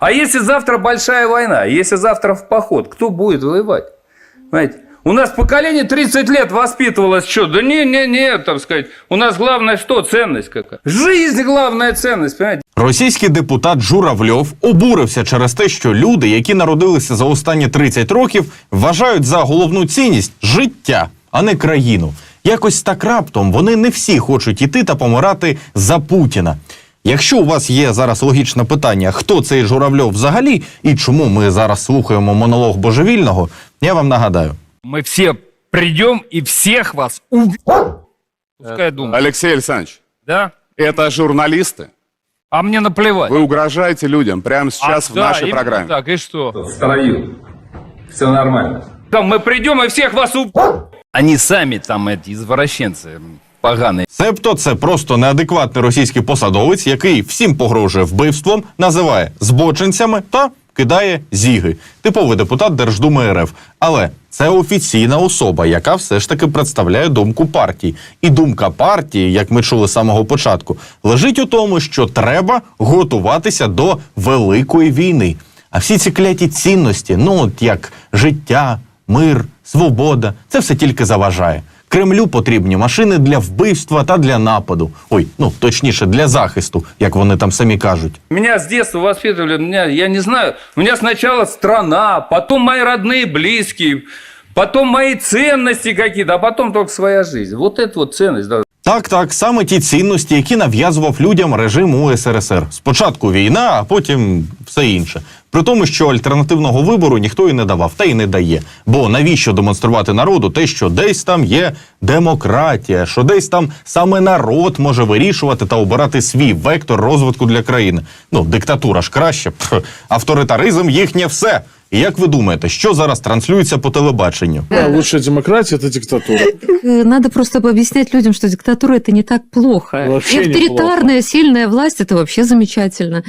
А если завтра большая война, если завтра в поход, кто будет воевать? Понимаете? У нас поколение 30 лет воспитывалось что? Да не, не, не, так сказать. У нас главное что? Ценность какая? Жизнь главная ценность, понимаете? Російський депутат Журавльов обурився через те, що люди, які народилися за останні 30 років, вважають за головну цінність життя, а не країну. Якось так раптом вони не всі хочуть іти та помирати за Путіна. Якщо у вас є зараз логічне питання, хто цей Журавльов взагалі і чому ми зараз слухаємо монолог божевільного, я вам нагадаю. Мы все придем и всех вас уб... Пускай думают. Алексей Александрович, Да? это журналисты. А мне наплевать. Вы угрожаете людям прямо сейчас А, в да, нашей именно программе. Так, и что? В строю. Все нормально. Там мы придем и всех вас уб... Они сами там, эти извращенцы Поганые. Себто це просто неадекватний російський посадовець, який всім погрожує вбивством, називає збочинцями та кидає зіги. Типовий депутат Держдуми РФ. Але це офіційна особа, яка все ж таки представляє думку партії. І думка партії, як ми чули з самого початку, лежить у тому, що треба готуватися до великої війни. А всі ці кляті цінності, ну от як життя, мир, свобода, це все тільки заважає. Кремлю потрібні машини для вбивства та для нападу. Ой, ну точніше, для захисту, як вони там самі кажуть. Меня с детства воспитывали, меня, я не знаю, у меня сначала страна, потом мои родные, близкие, потом мои ценности какие-то, а потом только своя жизнь. Вот это вот ценность. Да. Так, так, саме ті цінності, які нав'язував людям режим УСРСР. Спочатку війна, а потім все інше. При тому, що альтернативного вибору ніхто і не давав, та й не дає. Бо навіщо демонструвати народу те, що десь там є демократія, що десь там саме народ може вирішувати та обирати свій вектор розвитку для країни. Ну, диктатура ж краще, авторитаризм їхнє все. І як ви думаєте, що зараз транслюється по телебаченню? Да, лучшая демократия – это диктатура. Э, Надо просто объяснять людям, что диктатура это не так плохо. Вообще и авторитарная, сильная власть это вообще замечательно.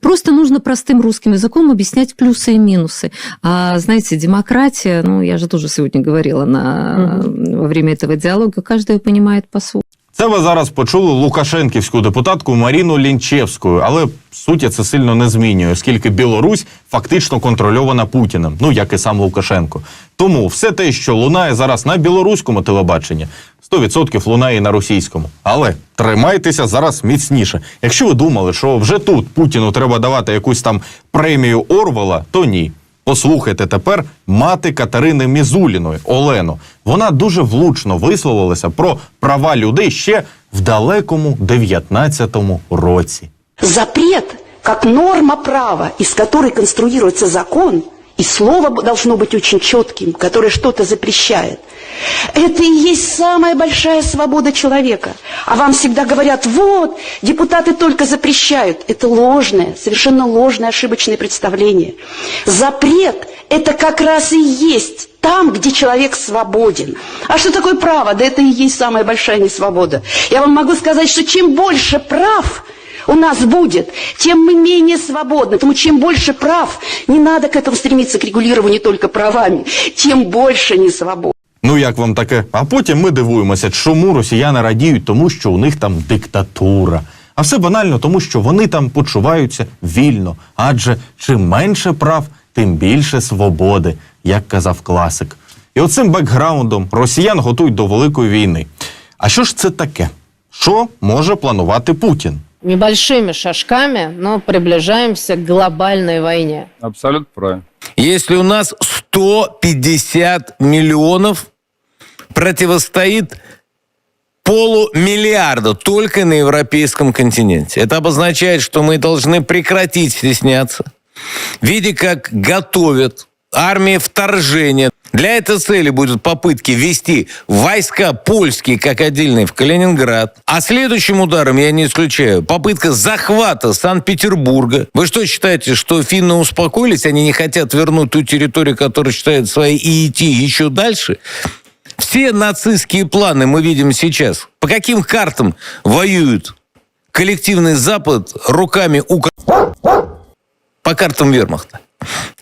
Просто нужно простым русским языком объяснять плюсы и минусы. А знаете, демократия, ну я же тоже сегодня говорила на, во время этого диалога, каждый ее понимает по-своему. Це ви зараз почули лукашенківську депутатку Маріну Лінчевську, але суті це сильно не змінює, оскільки Білорусь фактично контрольована Путіним, ну як і сам Лукашенко. Тому все те, що лунає зараз на білоруському телебаченні, 100% лунає на російському. Але тримайтеся зараз міцніше. Якщо ви думали, що вже тут Путіну треба давати якусь там премію Орвела, то ні. Послухайте тепер мати Катерини Мізуліної Олену. Вона дуже влучно висловилася про права людей ще в далекому 19-му році. Запрет, как норма права, из которой конструируется закон, и слово должно быть очень четким, которое что-то запрещает. Это и есть самая большая свобода человека. А вам всегда говорят, вот, депутаты только запрещают. Это ложное, совершенно ложное, ошибочное представление. Запрет – это как раз и есть там, где человек свободен. А что такое право? Да это и есть самая большая несвобода. Я вам могу сказать, что чем больше прав у нас будет, тем мы менее свободны. Поэтому чем больше прав, не надо к этому стремиться, к регулированию только правами, тем больше не свобод. Ну як вам таке? А потім ми дивуємося, чому росіяни радіють тому, що у них там диктатура. А все банально тому, що вони там почуваються вільно. Адже чим менше прав, тим більше свободи, як казав класик. І оцим бекграундом росіян готують до великої війни. А що ж це таке? Що може планувати Путін? небольшими шажками, но приближаемся к глобальной войне. Абсолютно правильно. Если у нас 150 миллионов противостоит полумиллиарда только на европейском континенте. Это обозначает, что мы должны прекратить стесняться. Видя, как готовят армии вторжения. Для этой цели будут попытки ввести войска польские, как отдельные, в Калининград. А следующим ударом, я не исключаю, попытка захвата Санкт-Петербурга. Вы что считаете, что финны успокоились, они не хотят вернуть ту территорию, которую считают своей, и идти еще дальше? Все нацистские планы мы видим сейчас. По каким картам воюют коллективный Запад руками Украины? По картам вермахта.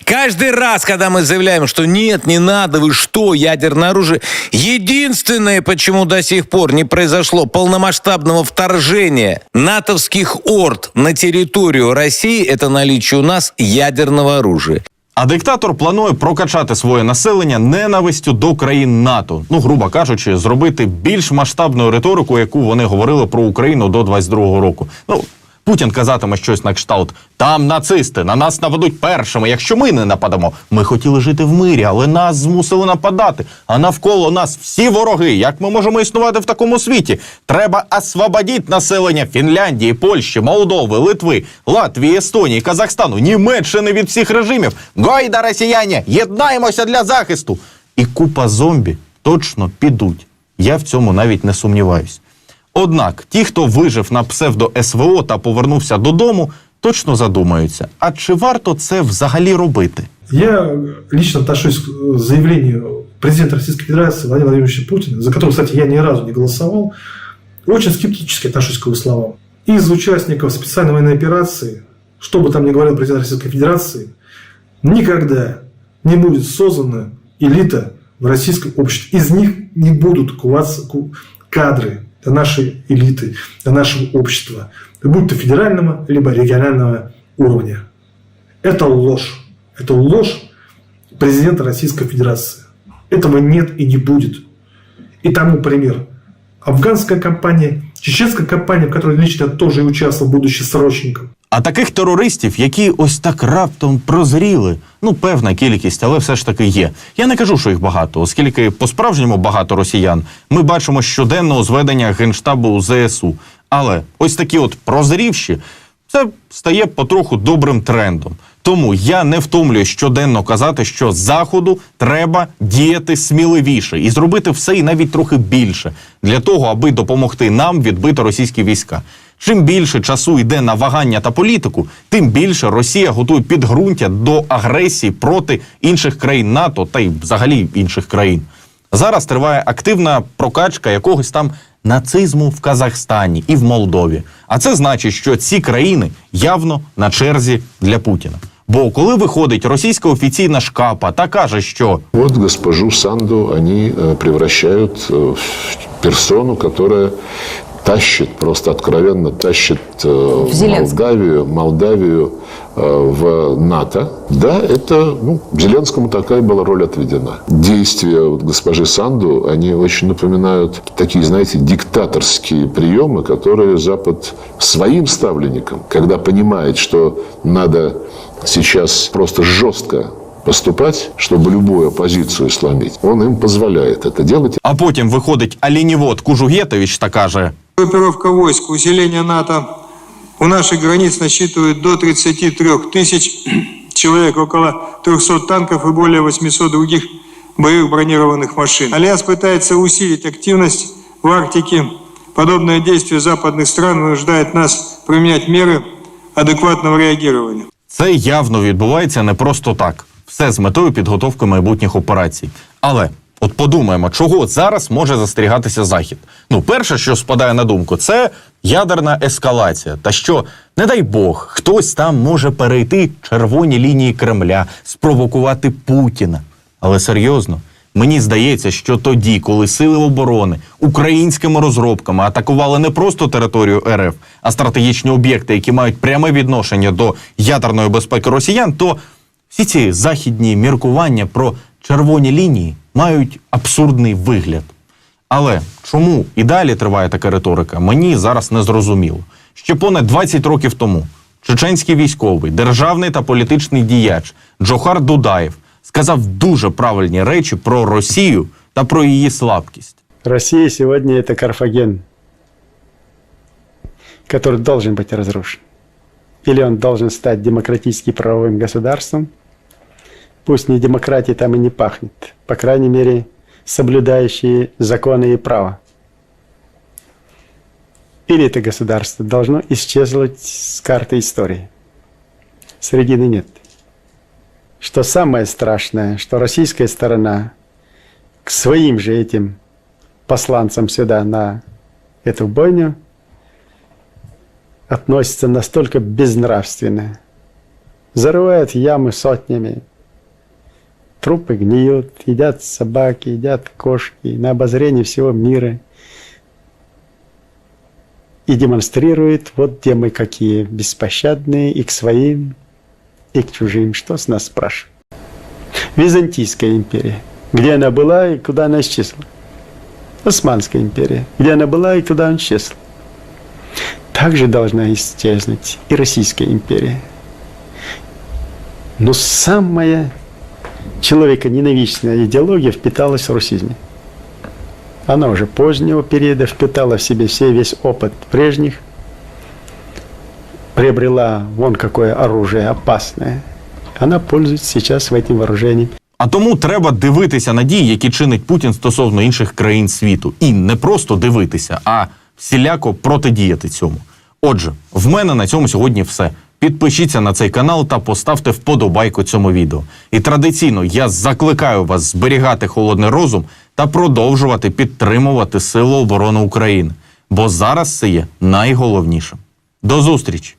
Каждый раз, когда мы заявляем, что нет, не надо, вы что, ядерное оружие, единственное, почему до сих пор не произошло полномасштабного вторжения натовских орд на территорию России, это наличие у нас ядерного оружия. А диктатор планує прокачати своє населення ненавистю до країн НАТО. Ну, грубо кажучи, зробити більш масштабну риторику, яку вони говорили про Україну до 22-го року. Ну. Путін казатиме щось на кшталт: там нацисти на нас нападуть першими. Якщо ми не нападемо, ми хотіли жити в мирі, але нас змусили нападати. А навколо нас всі вороги. Як ми можемо існувати в такому світі? Треба освободити населення Фінляндії, Польщі, Молдови, Литви, Латвії, Естонії, Казахстану, Німеччини від всіх режимів. Гойда, росіяні! Єднаємося для захисту! І купа зомбі точно підуть. Я в цьому навіть не сумніваюсь. Однак ті, хто вижив на псевдо СВО та повернувся додому, точно задумаються: а чи варто це взагалі робити? Я лично отношусь к заявлению президента Российской Федерации Владимира Владимировича Путина, за которого, кстати, я ни разу не голосовал, очень скептически отношусь к его словам. Из участников специальной военной операции, что бы там ни говорил президент Российской Федерации, никогда не будет создана элита в российском обществе. Из них не будут куваться ку- кадры для нашей элиты, для нашего общества, будь то федерального, либо регионального уровня. Это ложь. Это ложь президента Российской Федерации. Этого нет и не будет. И тому пример. Афганская компания, чеченская компания, в которой лично тоже участвовал, будучи срочником. А таких терористів, які ось так раптом прозріли, ну певна кількість, але все ж таки є. Я не кажу, що їх багато, оскільки по-справжньому багато росіян ми бачимо щоденно зведення генштабу ЗСУ. Але ось такі от прозрівші, це стає потроху добрим трендом. Тому я не втомлюю щоденно казати, що заходу треба діяти сміливіше і зробити все і навіть трохи більше для того, аби допомогти нам відбити російські війська. Чим більше часу йде на вагання та політику, тим більше Росія готує підґрунтя до агресії проти інших країн НАТО та й взагалі інших країн. Зараз триває активна прокачка якогось там нацизму в Казахстані і в Молдові. А це значить, що ці країни явно на черзі для Путіна. Бо коли виходить російська офіційна шкапа та каже, що Вот госпожу Санду они э, превращают э, в персону, которая тащит, просто откровенно тащит э, Молдавию, Молдавию э, в НАТО. Да, это, ну, Зеленскому такая была роль отведена. Действия вот госпожи Санду, они очень напоминают такие, знаете, диктаторские приемы, которые Запад своим ставленникам, когда понимает, что надо сейчас просто жестко поступать, чтобы любую оппозицию сломить, он им позволяет это делать. а потім виходить Алінівод Кужугетович та каже: Группировка войск, усиление НАТО у наших границ насчитывает до 33 тысяч человек, около 300 танков и более 800 других боевых бронированных машин. Альянс пытается усилить активность в Арктике. Подобное действие западных стран вынуждает нас применять меры адекватного реагирования. Це явно відбувається не просто так. Все з метою підготовки майбутніх операцій. Але от подумаємо, чого зараз може застерігатися Захід. Ну, перше, що спадає на думку, це ядерна ескалація. Та що, не дай Бог, хтось там може перейти червоні лінії Кремля, спровокувати Путіна. Але серйозно, мені здається, що тоді, коли сили оборони українськими розробками атакували не просто територію РФ, а стратегічні об'єкти, які мають пряме відношення до ядерної безпеки росіян, то всі ці західні міркування про червоні лінії мають абсурдний вигляд. Але чому і далі триває така риторика, мені зараз не зрозуміло. Ще понад 20 років тому чеченський військовий, державний та політичний діяч Джохар Дудаєв сказав дуже правильні речі про Росію та про її слабкість. Россия сегодня это Карфаген, который должен быть разрушен. Или он должен стать демократически правовым государством. Пусть не демократии там и не пахнет. По крайней мере, соблюдающие законы и право. Или это государство должно исчезнуть с карты истории. Средины нет. Что самое страшное, что российская сторона к своим же этим посланцам сюда на эту бойню относится настолько безнравственно. Зарывают ямы сотнями, трупы гниют, едят собаки, едят кошки, на обозрение всего мира. И демонстрирует, вот где мы какие беспощадные и к своим, и к чужим. Что с нас спрашивают? Византийская империя. Где она была и куда она исчезла? Османская империя. Где она была и куда она исчезла? Также должна исчезнуть и Российская империя. Но самая человеконенавистная идеология впиталась в русизме. Она уже позднего периода впитала в себе все, весь опыт прежних, приобрела вон какое оружие опасное. Она пользуется сейчас этим вооружением. А тому треба дивитися на дії, які чинить Путін стосовно інших країн світу, і не просто дивитися, а всіляко протидіяти цьому. Отже, в мене на цьому сьогодні все. Підпишіться на цей канал та поставте вподобайку цьому відео. І традиційно я закликаю вас зберігати холодний розум та продовжувати підтримувати Силу оборони України, бо зараз це є найголовнішим. До зустрічі!